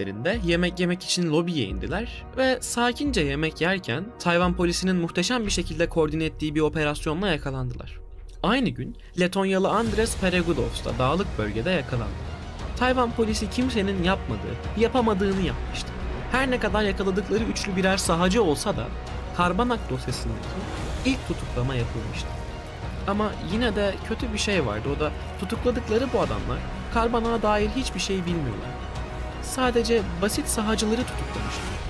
saatlerinde yemek yemek için lobiye indiler ve sakince yemek yerken Tayvan polisinin muhteşem bir şekilde koordine ettiği bir operasyonla yakalandılar. Aynı gün Letonyalı Andres Peregudovs da dağlık bölgede yakalandı. Tayvan polisi kimsenin yapmadığı, yapamadığını yapmıştı. Her ne kadar yakaladıkları üçlü birer sahacı olsa da Karbanak dosyasındaki ilk tutuklama yapılmıştı. Ama yine de kötü bir şey vardı. O da tutukladıkları bu adamlar Karbanak'a dair hiçbir şey bilmiyorlar. Sadece basit sahacıları tutuklamışlar.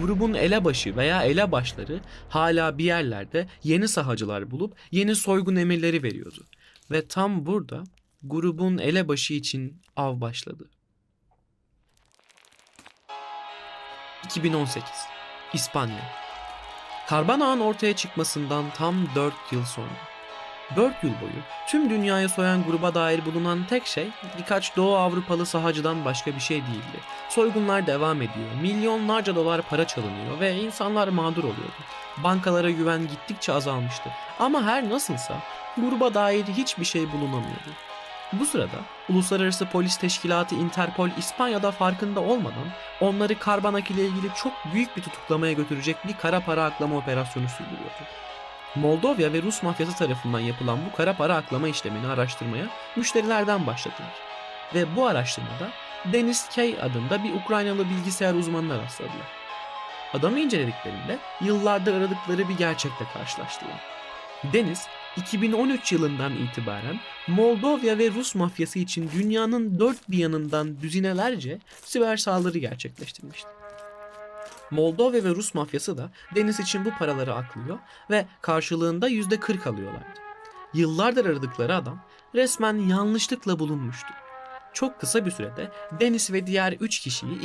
Grubun elebaşı veya elebaşları hala bir yerlerde yeni sahacılar bulup yeni soygun emirleri veriyordu. Ve tam burada grubun elebaşı için av başladı. 2018 İspanya Karbanağın ortaya çıkmasından tam 4 yıl sonra. 4 yıl boyu tüm dünyayı soyan gruba dair bulunan tek şey birkaç Doğu Avrupalı sahacıdan başka bir şey değildi. Soygunlar devam ediyor, milyonlarca dolar para çalınıyor ve insanlar mağdur oluyordu. Bankalara güven gittikçe azalmıştı. Ama her nasılsa gruba dair hiçbir şey bulunamıyordu. Bu sırada Uluslararası Polis Teşkilatı Interpol İspanya'da farkında olmadan onları Karbanak ile ilgili çok büyük bir tutuklamaya götürecek bir kara para aklama operasyonu sürdürüyordu. Moldova ve Rus mafyası tarafından yapılan bu kara para aklama işlemini araştırmaya müşterilerden başladılar. Ve bu araştırmada Denis Kay adında bir Ukraynalı bilgisayar uzmanına rastladılar. Adamı incelediklerinde yıllardır aradıkları bir gerçekle karşılaştılar. Deniz 2013 yılından itibaren Moldova ve Rus mafyası için dünyanın dört bir yanından düzinelerce siber saldırı gerçekleştirmişti. Moldova ve Rus mafyası da Deniz için bu paraları aklıyor ve karşılığında %40 alıyorlardı. Yıllardır aradıkları adam resmen yanlışlıkla bulunmuştu. Çok kısa bir sürede Deniz ve diğer 3 kişiyi